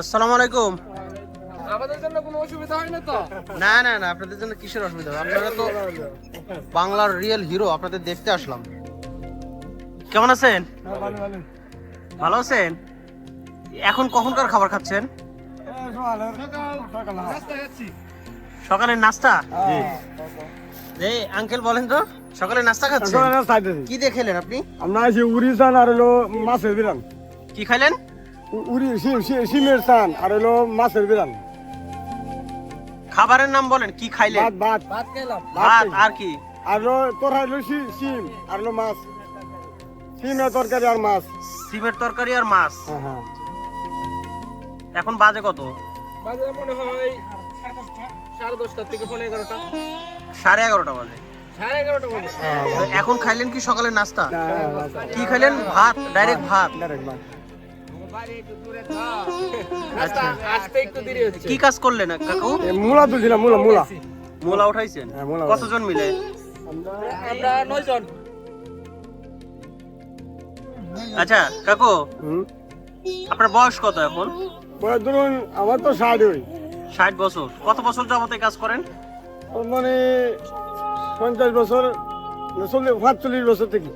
আসসালামু আলাইকুম। আমাদের জন্য কোনো অসুবিধা হয় না তো? না না না আপনাদের জন্য কিসের অসুবিধা হবে? আপনারা তো বাংলার রিয়েল হিরো আপনাদের দেখতে আসলাম। কেমন আছেন? ভালো আছেন? এখন কখনকার খাবার খাচ্ছেন? সকালের নাস্তা এই আঙ্কেল বলেন তো সকালে নাস্তা খাচ্ছেন? কি দিয়ে খেলেন আপনি? আমরা আছি উড়ি চান আর হলো মাছের বিরান কি খাইলেন? উড়ি সিমের চান আর হলো মাছের বিরান খাবারের নাম বলেন কি খাইলেন ভাত ভাত। ভাত খেলাম। ভাত আর কি? আর হলো তোর হলো সিম আর হলো মাছ। সিমের তরকারি আর মাছ। সিমের তরকারি আর মাছ? হ্যাঁ হ্যাঁ। এখন বাজে কত? বাজে মনে হয় সাড়ে দশটা থেকে পনেরো এগারোটা। সাড়ে এগারোটা বাজে। তো এখন খাইলেন কি সকালের নাস্তা? হ্যাঁ, কি খাইলেন? ভাত ডাইরেক্ট ভাত? ডাইরেক্ট ভাত। রাস্তা আসতে একটু দেরি হচ্ছে। কি কাজ করলেন কাকু? মূলা তুলছিলাম মূলা মূলা। মোলা উঠাইছেন? হ্যাঁ, কতজন মিলে? আমরা নয় জন আচ্ছা কাকু আপনার বয়স কত এখন? বয়স ধরুন আমার তো ষাট ওই ষাট বছর। কত বছর যাবত এই কাজ করেন? মানে পঞ্চাশ বছর চল্লিশ বছর থেকে।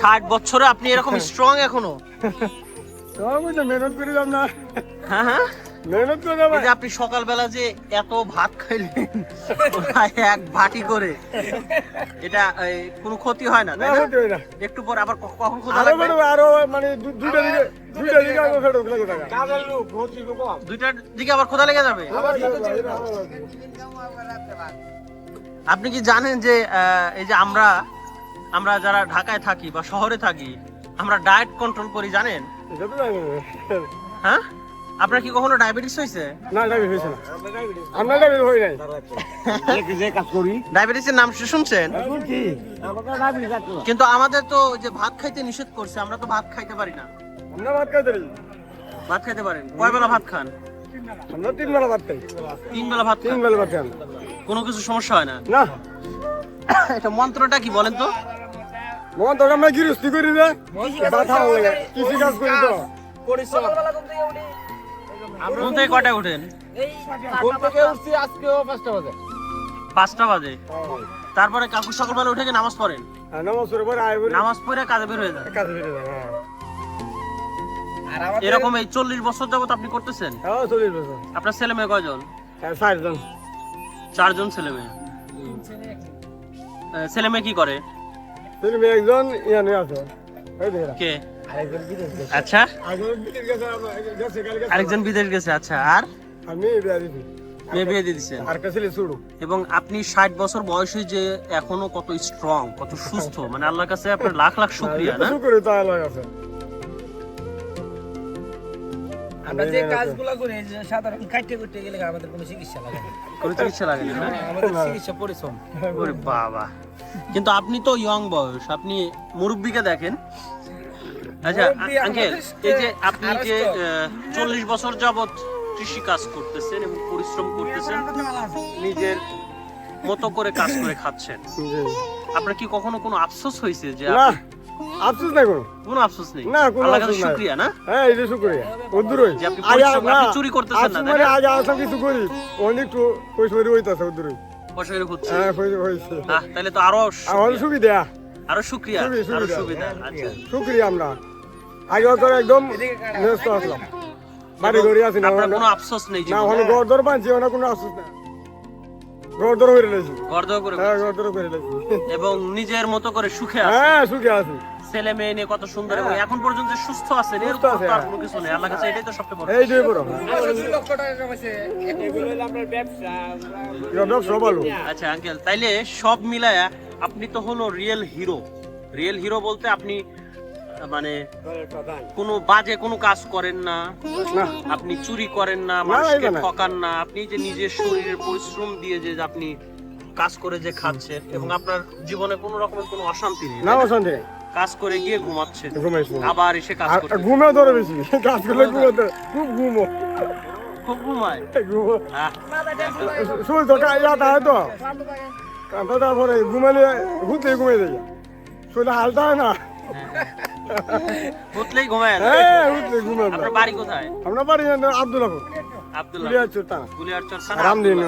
ষাট বছরে আপনি এরকম স্ট্রং এখনও? তোমার বুঝতে মেহনত করে যাব না। হ্যাঁ হ্যাঁ? মেহনত করে যাবে। যে আপনি সকালবেলা যে এত ভাত খাইলেন এক ভাটি করে এটা কোনো ক্ষতি হয় না তাই না? একটু পর আবার কখন ক্ষতি আরও লাগবে? আরও মানে দুইটা দিকে দুইটা দিকে আরও ফেরত লাগে টাকা দুইটার দিকে আবার খোদা লেগে যাবে? আপনি কি জানেন যে এই যে আমরা আমরা যারা ঢাকায় থাকি বা শহরে থাকি আমরা ডায়েট কন্ট্রোল করি জানেন। হ্যাঁ? আপনার কি কখনো ডায়াবেটিস হয়েছে? না ডায়াবেটিস হয়েছে না। আমরা ডায়াবেটিস হই নাই? যে কাজ করি ডায়াবেটিসের নাম শুনছেন? কিন্তু আমাদের তো যে ভাত খাইতে নিষেধ করছে আমরা তো ভাত খাইতে পারি না। আমরা ভাত খাইতে পারি ভাত খাইতে পারেন? কয় বেলা ভাত খান? আমরা তিন বেলা ভাত খাই। তিন বেলা ভাত তিন খান? বেলা ভাত খাই কোনো কিছু সমস্যা হয় না? না। এটা মন্ত্রটা কি বলেন তো? তো আমরা গৃহস্থী করি যে বাধা হয়ে কৃষি কাজ করি তো। ঘুম থেকে কয়টায় উঠেন ঘুম থেকে উঠছি আজকেও পাঁচটা বাজে। পাঁচটা বাজে। তারপরে কাকু সকালবেলা উঠে গিয়ে নামাজ পড়েন? হ্যাঁ, পরে আয় নামাজ পড়ে কাজে বের হয়ে যায়। কাজে হ্যাঁ এরকম এই চল্লিশ বছর যাবত আপনি করতেছেন? হ্যাঁ আপনার ছেলে মেয়ে কয়জন? হ্যাঁ চারজন ছেলে মেয়ে। ছেলে মেয়ে কি করে? ছেলে মেয়ে একজন ইয়ানে দেখে কে? আচ্ছা। আরেকজন বিদেশ গেছে আচ্ছা। আর? আমি মেয়ে বিয়ে দিয়ে দিচ্ছেন আর কাছে এবং আপনি ষাট বছর বয়সে যে এখনও কত স্ট্রং কত সুস্থ মানে আল্লাহর কাছে আপনার লাখ লাখ শুক্রিয়া না? শুক্রিয়া তো আল্লাহর আছে আমরা যে কাজগুলো করি সাধারণ কাটতে করতে গেলে আমাদের কোনো চিকিৎসা লাগে? না কোনো চিকিৎসা লাগে না না? আমাদের চিকিৎসা পরিশ্রম। ওরে বাবা। কিন্তু আপনি তো ইয়ং বয়স আপনি মুরব্বিকে দেখেন। আচ্ছা আঙ্কেল এই যে আপনি যে চল্লিশ বছর যাবত কৃষি কাজ করতেছেন এবং পরিশ্রম করতেছেন নিজের মতো করে কাজ করে খাচ্ছেন। আপনার কি কখনো কোনো আফসোস হয়েছে যে আফসোস নাই কোনো? কোনো আফসোস নেই। না, কোনো আফসোস নাই। শুকরিয়া না? হ্যাঁ এই যে শুক্রিয়া। উদ্দুরই যে আপনি পরিশ্রম- আপনি চুরি করতেছেন না, মানে না? আসা কিছু করি। অনেক একটু পয়সা হইতাছে উদ্দুরই পয়সা হচ্ছে। হ্যাঁ পয়সা আহ, তাহলে তো আরও শুকরিয়া। সুবিধা। আরও শুক্রিয়া আরও সুবিধা। সুবিধা আচ্ছা। শুক্রিয়া আমরা। আগে তো একদম ব্যস্ত আসলাম। বাড়ি ঘরে আছি না কোনো আফসোস নেই না? ওখানে ঘর দর পাচ্ছি ওখানে কোনো আফসোস না লেছি করে হ্যাঁ ঘর করে লেছি এবং নিজের মতো করে সুখে আছে। হ্যাঁ সুখে আছি। ছেলে মেয়ে নিয়ে কত সুন্দর এবং এখন পর্যন্ত সুস্থ আছে আর হ্যাঁ। কোনো কিছু নেই। আল্লাহ কাছে এটাই তো সবচেয়ে বড়। এইটাই বড় লক্ষ টাকা কামাইছে। এগুলো হলো আপনার ব্যবসা ব্যবসা ভালো আচ্ছা আঙ্কেল তাইলে সব মিলায়া আপনি তো হলো রিয়েল হিরো রিয়েল হিরো বলতে আপনি মানে কোনো বাজে কোনো কাজ করেন না। না। আপনি চুরি করেন না না, মানুষকে ঠকান না। আপনি যে নিজের শরীরের পরিশ্রম দিয়ে যে আপনি কাজ করে যে খাচ্ছেন এবং আপনার জীবনে কোনো রকমের কোনো অশান্তি নেই না? অশান্তি নেই। কাজ করে গিয়ে ঘুমাইছি আবার এসে কাজ ঘুমে ধরে বেশি। কাজ করলে ঘুমোতে খুব ঘুমো। খুব ঘুমায়? ঘুমো। শুধু তো তো। কাঁথা তারপরে ঘুমালে ঘুরতে ঘুমিয়ে যাই শুধু হালটা হয় না। উঠলেই ঘুমায় হ্যাঁ আপনার বাড়ি কোথায়? বাড়ি আবু। আব্দুল্লাহ রামদিন।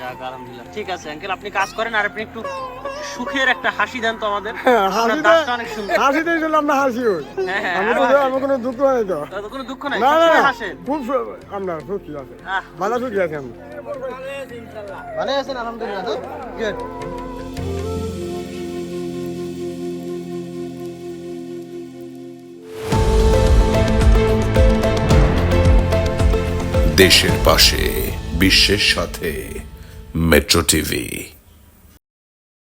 যাক আলহামদুলিল্লাহ। ঠিক আছে আঙ্কেল আপনি কাজ করেন আর আপনি একটু সুখের একটা হাসি দেন তো আমাদের। হ্যাঁ, হাসিতে ছিল আমরা হাসি ওই হ্যাঁ হ্যাঁ। আমার কোনো দুঃখ হয় তো। কোনো দুঃখ নাই না না হাসেন। খুব আমরা সুখী আছে। ভালো সুখী আছে আমরা। ভালো আছেন আলহামদুলিল্লাহ গুড দেশের পাশে বিশ্বের সাথে। Metro TV.